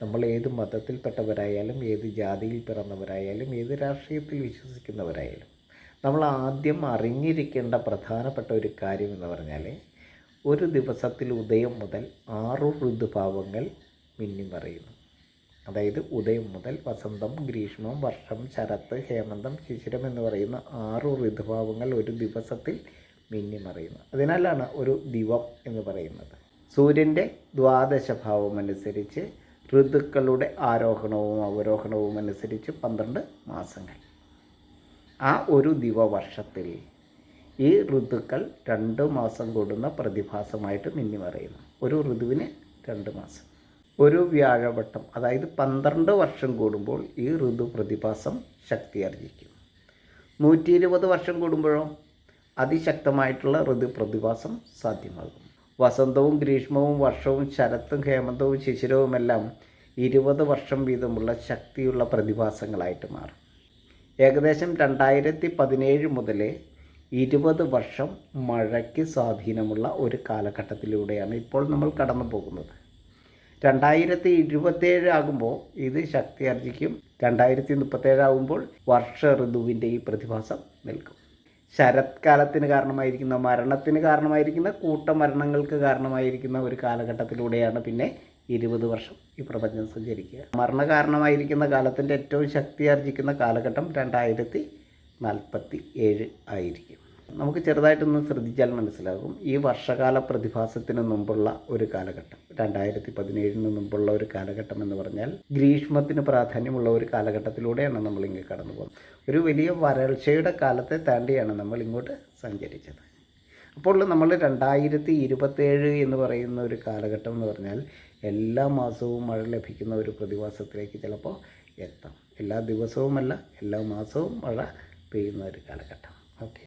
നമ്മൾ ഏത് മതത്തിൽപ്പെട്ടവരായാലും ഏത് ജാതിയിൽ പിറന്നവരായാലും ഏത് രാഷ്ട്രീയത്തിൽ വിശ്വസിക്കുന്നവരായാലും നമ്മൾ ആദ്യം അറിഞ്ഞിരിക്കേണ്ട പ്രധാനപ്പെട്ട ഒരു കാര്യം എന്ന് പറഞ്ഞാൽ ഒരു ദിവസത്തിൽ ഉദയം മുതൽ ആറു ഋതുഭാവങ്ങൾ മിന്നിമറയുന്നു. അതായത് ഉദയം മുതൽ വസന്തം ഗ്രീഷ്മം വർഷം ശരത്ത് ഹേമന്തം ശിശിരം എന്ന് പറയുന്ന ആറു ഋതുഭാവങ്ങൾ ഒരു ദിവസത്തിൽ മിന്നിമറയുന്നു. അതിനാലാണ് ഒരു ദിവം എന്ന് പറയുന്നത്. സൂര്യന്റെ ദ്വാദശഭാവം അനുസരിച്ച് ഋതുക്കളുടെ ആരോഹണവും അവരോഹണവും അനുസരിച്ച് പന്ത്രണ്ട് മാസങ്ങൾ. ആ ഒരു ദിവവർഷത്തിൽ ഈ ഋതുക്കൾ രണ്ട് മാസം കൂടുന്ന പ്രതിഭാസമായിട്ട് മിന്നിമറയുന്നു. ഒരു ഋതുവിന് രണ്ട് മാസം. ഒരു വ്യാഴവട്ടം അതായത് പന്ത്രണ്ട് വർഷം കൂടുമ്പോൾ ഈ ഋതു പ്രതിഭാസം ശക്തിയാർജിക്കും നൂറ്റി ഇരുപത് വർഷം കൂടുമ്പോഴോ അതിശക്തമായിട്ടുള്ള ഋതു പ്രതിഭാസം സാധ്യമാകും. വസന്തവും ഗ്രീഷ്മവും വർഷവും ശരത്തും ഹേമന്തവും ശിശിരവുമെല്ലാം ഇരുപത് വർഷം വീതമുള്ള ശക്തിയുള്ള പ്രതിഭാസങ്ങളായിട്ട് മാറും. ഏകദേശം രണ്ടായിരത്തി പതിനേഴ് മുതൽ ഇരുപത് വർഷം മഴയ്ക്ക് സ്വാധീനമുള്ള ഒരു കാലഘട്ടത്തിലൂടെയാണ് ഇപ്പോൾ നമ്മൾ കടന്നു പോകുന്നത്. രണ്ടായിരത്തി ഇരുപത്തേഴ് ആകുമ്പോൾ ഇത് ശക്തി അർജിക്കും രണ്ടായിരത്തി മുപ്പത്തേഴ് ആകുമ്പോൾ വർഷ ഋതുവിന്റെ ഈ പ്രതിഭാസം നിൽക്കും. ശരത്കാലത്തിന് കാരണമായിരിക്കുന്ന മരണത്തിന് കാരണമായിരിക്കുന്ന കൂട്ടമരണങ്ങൾക്ക് കാരണമായിരിക്കുന്ന ഒരു കാലഘട്ടത്തിലൂടെയാണ് പിന്നെ ഇരുപത് വർഷം ഈ പ്രപഞ്ചം സഞ്ചരിക്കുക. മരണകാരണമായിരിക്കുന്ന കാലത്തിന്റെ ഏറ്റവും ശക്തിയാർജിക്കുന്ന കാലഘട്ടം രണ്ടായിരത്തി നാൽപ്പത്തി ഏഴ് ആയിരിക്കും. നമുക്ക് ചെറുതായിട്ടൊന്ന് ശ്രദ്ധിച്ചാൽ മനസ്സിലാകും. ഈ വർഷകാല പ്രതിഭാസത്തിന് മുമ്പുള്ള ഒരു കാലഘട്ടം രണ്ടായിരത്തി പതിനേഴിന് മുമ്പുള്ള ഒരു കാലഘട്ടം എന്ന് പറഞ്ഞാൽ ഗ്രീഷ്മത്തിന് പ്രാധാന്യമുള്ള ഒരു കാലഘട്ടത്തിലൂടെയാണ് നമ്മൾ ഇങ്ങനെ കടന്നു പോകുന്നത്. ഒരു വലിയ വരൾച്ചയുടെ കാലത്തെ താണ്ടിയാണ് നമ്മൾ ഇങ്ങോട്ട് സഞ്ചരിച്ചത്. അപ്പോൾ നമ്മൾ രണ്ടായിരത്തി ഇരുപത്തേഴ് എന്ന് പറയുന്ന ഒരു കാലഘട്ടം എന്ന് പറഞ്ഞാൽ എല്ലാ മാസവും മഴ ലഭിക്കുന്ന ഒരു പ്രതിഭാസത്തിലേക്ക് ചിലപ്പോൾ എത്താം. എല്ലാ ദിവസവുമല്ല എല്ലാ മാസവും മഴ പെയ്യുന്ന ഒരു കാലഘട്ടം. ഓക്കെ.